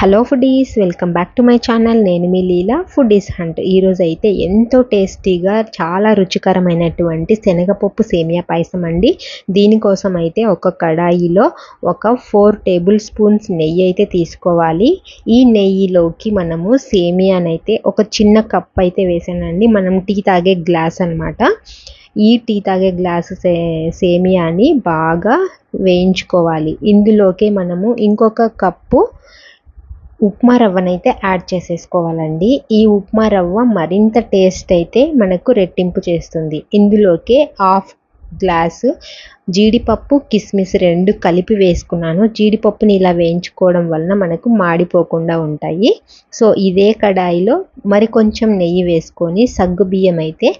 Hello foodies welcome back to my channel. నేను మీ లీలా foodies hunt. ఈరోజు అయితే ఎంతో టేస్టీగా చాలా రుచికరమైనటువంటి శనగపప్పు సేమియా పాయసం అండి. దీనికోసం అయితే ఒక కడాయిలో ఒక ఫోర్ టేబుల్ స్పూన్స్ నెయ్యి అయితే తీసుకోవాలి. ఈ నెయ్యిలోకి మనము సేమియానైతే ఒక చిన్న కప్ అయితే వేసానండి. మనం టీ తాగే గ్లాస్ అనమాట ఈ టీ తాగే గ్లాసు సే సేమియాని బాగా వేయించుకోవాలి. ఇందులోకి మనము ఇంకొక కప్పు ఉప్మా రవ్వనైతే యాడ్ చేసేసుకోవాలండి. ఈ ఉప్మా రవ్వ మరింత టేస్ట్ అయితే మనకు రెట్టింపు చేస్తుంది. ఇందులోకి హాఫ్ గ్లాసు జీడిపప్పు కిస్మిస్ రెండు కలిపి వేసుకున్నాను. జీడిపప్పుని ఇలా వేయించుకోవడం వలన మనకు మాడిపోకుండా ఉంటాయి. సో ఇదే కడాయిలో మరి కొంచెం నెయ్యి వేసుకొని సగ్గుబియ్యం అయితే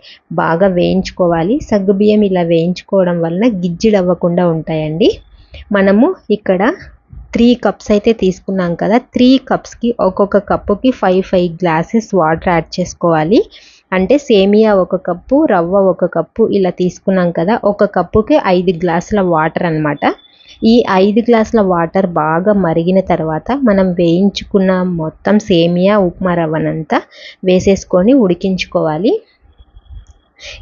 బాగా వేయించుకోవాలి. సగ్గుబియ్యం ఇలా వేయించుకోవడం వలన గిజ్జిడవ్వకుండా ఉంటాయండి. మనము ఇక్కడ త్రీ కప్స్ అయితే తీసుకున్నాం కదా. త్రీ కప్స్కి ఒక్కొక్క కప్పుకి five five glasses water add చేసుకోవాలి. అంటే సేమియా ఒక కప్పు రవ్వ ఒక కప్పు ఇలా తీసుకున్నాం కదా. ఒక కప్పుకి ఐదు గ్లాసుల వాటర్ అనమాట ఈ ఐదు గ్లాసుల వాటర్ బాగా మరిగిన తర్వాత మనం వేయించుకున్న మొత్తం సేమియా ఉప్మా రవ్వనంతా వేసేసుకొని ఉడికించుకోవాలి.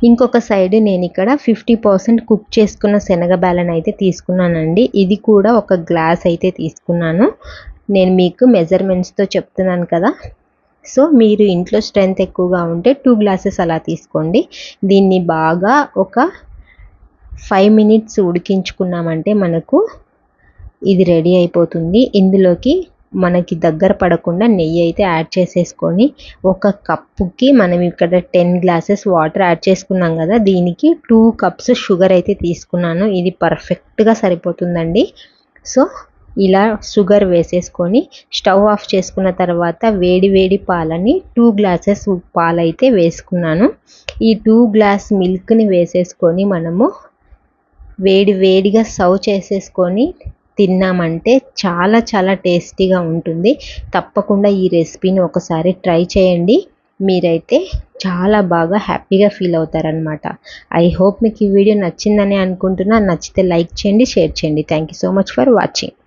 ఇంకొక సైడ్ నేను ఇక్కడ ఫిఫ్టీ పర్సెంట్ కుక్ చేసుకున్న శనగ శనగబాలను అయితే తీసుకున్నానండి. ఇది కూడా ఒక గ్లాస్ అయితే తీసుకున్నాను. నేను మీకు మెజర్మెంట్స్తో చెప్తున్నాను కదా. సో మీరు ఇంట్లో స్ట్రెంత్ ఎక్కువగా ఉంటే టూ గ్లాసెస్ అలా తీసుకోండి. దీన్ని బాగా ఒక ఫైవ్ మినిట్స్ ఉడికించుకున్నామంటే మనకు ఇది రెడీ అయిపోతుంది. ఇందులోకి మనకి దగ్గర పడకుండా నెయ్యి అయితే యాడ్ చేసేసుకొని ఒక కప్పుకి మనం ఇక్కడ టెన్ గ్లాసెస్ వాటర్ యాడ్ చేసుకున్నాం కదా దీనికి టూ కప్స్ షుగర్ అయితే తీసుకున్నాను. ఇది పర్ఫెక్ట్గా సరిపోతుందండి. సో ఇలా షుగర్ వేసేసుకొని స్టవ్ ఆఫ్ చేసుకున్న తర్వాత వేడి వేడి పాలని టూ గ్లాసెస్ పాలైతే వేసుకున్నాను. ఈ టూ గ్లాస్ మిల్క్ని వేసేసుకొని మనము వేడి వేడిగా సర్వ్ చేసేసుకొని తిన్నామంటే చాలా చాలా టేస్టీగా ఉంటుంది. తప్పకుండా ఈ రెసిపీని ఒకసారి ట్రై చేయండి. మీరైతే చాలా బాగా హ్యాపీగా ఫీల్ అవుతారనమాట ఐ హోప్ మీకు ఈ వీడియో నచ్చిందని అనుకుంటున్నా. నచ్చితే లైక్ చేయండి షేర్ చేయండి. Thank you so much for watching.